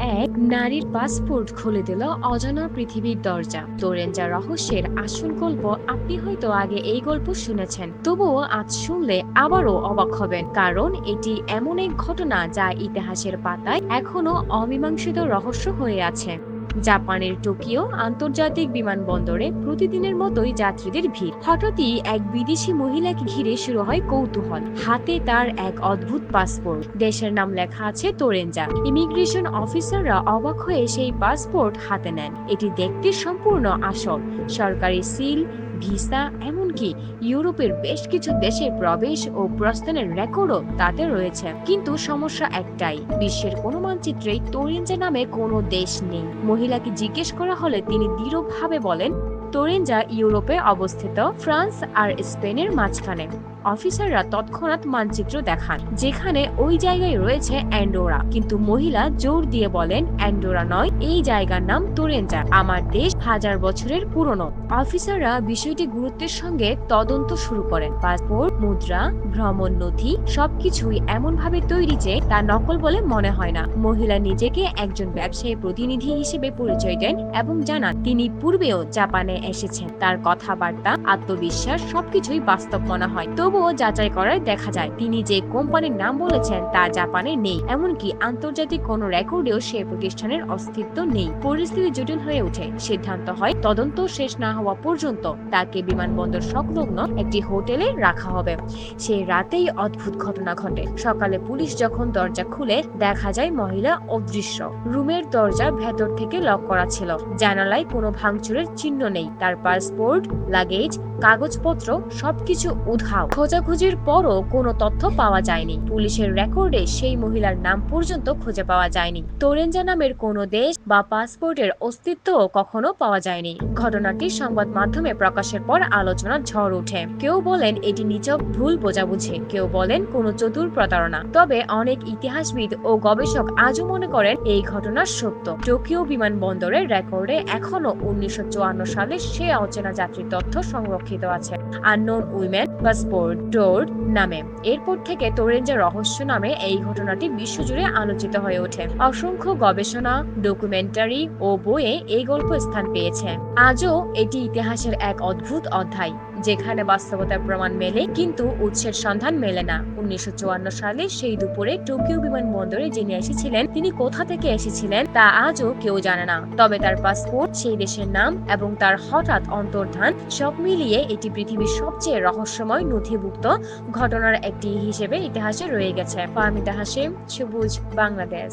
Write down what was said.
এক নারীর পাসপোর্ট খুলে দিল অজানা পৃথিবীর দরজা। তোরেঞ্জা রহস্যের আসল গল্প আপনি হয়তো আগে এই গল্প শুনেছেন, তবুও আজ শুনলে আবারও অবাক হবেন, কারণ এটি এমন এক ঘটনা যা ইতিহাসের পাতায় এখনও অমীমাংসিত রহস্য হয়ে আছে। জাপানের টোকিও আন্তর্জাতিক বিমানবন্দরে প্রতিদিনের মতোই যাত্রীদের ভিড়। হঠাৎই এক বিদেশি মহিলাকে ঘিরে শুরু হয় কৌতূহল। হাতে তার এক অদ্ভুত পাসপোর্ট। দেশের নাম লেখা আছে তোরেঞ্জা। ইমিগ্রেশন অফিসাররা অবাক হয়ে সেই পাসপোর্ট হাতে নেন। এটি দেখতে সম্পূর্ণ আসল। সরকারি সিল, ভিসা, এমনকি ইউরোপের বেশ কিছু দেশে প্রবেশ ও প্রস্থানের রেকর্ডও তাতে রয়েছে। কিন্তু সমস্যা একটাই, বিশ্বের কোনো মানচিত্রেই তোরেঞ্জা নামে কোনো দেশ নেই। মহিলাকে জিজ্ঞেস করা হলে তিনি দৃঢ়ভাবে বলেন, তোরেঞ্জা ইউরোপে অবস্থিত, ফ্রান্স আর স্পেনের মাঝখানে। অফিসাররা তৎক্ষণাৎ মানচিত্র দেখান, যেখানে ওই জায়গায় রয়েছে অ্যান্ডোরা। কিন্তু মহিলা জোর দিয়ে বলেন, অ্যান্ডোরা নয়, এই জায়গার নাম তোরেঞ্জা। আমার দেশ হাজার বছরের পুরনো। অফিসাররা বিষয়টি গুরুত্বের সঙ্গে তদন্ত শুরু করেন। পাসপোর্ট, মুদ্রা, ভ্রমণ নথি সবকিছুই এমন ভাবে তৈরি যে তা নকল বলে মনে হয় না। মহিলা নিজেকে একজন ব্যবসায়ী প্রতিনিধি হিসেবে পরিচয় দেন এবং জানান, তিনি পূর্বেও জাপানে এসেছেন। তার কথাবার্তা, আত্মবিশ্বাস সবকিছুই বাস্তব মনে হয়। তবুও যাচাই করায় দেখা যায়, তিনি যে কোম্পানির নাম বলেছেন তা জাপানে নেই। এমনকি আন্তর্জাতিক কোনো রেকর্ডেও সে প্রতিষ্ঠানের অস্তিত্ব নেই। পরিস্থিতি জটিল হয়ে ওঠে। সিদ্ধান্ত হয়। তদন্ত শেষ না হওয়া পর্যন্ত তাকে বিমানবন্দর সংলগ্ন একটি হোটেলে রাখা হবে। সেই রাতেই অদ্ভুত ঘটনা ঘটে। সকালে পুলিশ যখন দরজা খুলে, দেখা যায় মহিলা অদৃশ্য। রুমের দরজা ভেতর থেকে লক করা ছিল। জানালায় কোনো ভাঙচুরের চিহ্ন নেই। তার পাসপোর্ট, লাগেজ কাগজপত্র, সবকিছু উধাও। খোঁজাখুঁজির পরও কোনো তথ্য পাওয়া যায়নি। পুলিশের রেকর্ডে সেই মহিলার নাম পর্যন্ত খুঁজে পাওয়া যায়নি। তোরেঞ্জা নামের কোনো দেশ বা পাসপোর্টের অস্তিত্বও কখনো পাওয়া যায়নি। ঘটনাটি সংবাদ মাধ্যমে প্রকাশের পর আলোচনা ঝড় ওঠে। কেউ বলেন এটি নিচক ভুল বোঝাবুঝি। কেউ বলেন কোনো চতুর প্রতারণা। তবে অনেক ইতিহাসবিদ ও গবেষক আজও মনে করেন এই ঘটনা সত্য। টোকিও বিমানবন্দরের রেকর্ডে এখনও উনিশশো চুয়ান্ন সালে সে অচেনা যাত্রীর তথ্য সংরক্ষিত আছে। আননোন উইমেন বা স্পোর্ট ডোর নামে। এরপর থেকে তোরেঞ্জা রহস্য নামে এই ঘটনাটি বিশ্বজুড়ে আলোচিত হয়ে ওঠে। অসংখ্য গবেষণা, ডকুমেন্টারি ও বইয়ে এই গল্প স্থান পেয়েছে। আজও এটি ইতিহাসের এক অদ্ভুত অধ্যায়। যেখানে বাস্তবতার প্রমাণ মেলে, কিন্তু উৎসের সন্ধান মেলে না। উনিশশো চুয়ান্ন সালে সেই দুপুরে টোকিও বিমানবন্দরে যিনি এসেছিলেন, তিনি কোথা থেকে এসেছিলেন তা আজও কেউ জানে না। তবে তার পাসপোর্ট, সেই দেশের নাম এবং তার হঠাৎ অন্তর্ধান সব মিলিয়ে এটি পৃথিবীর সবচেয়ে রহস্যময় নথিভুক্ত ঘটনার একটি হিসেবে ইতিহাসে রয়ে গেছে। ফাহমিদা হাসিম সবুজ বাংলাদেশ।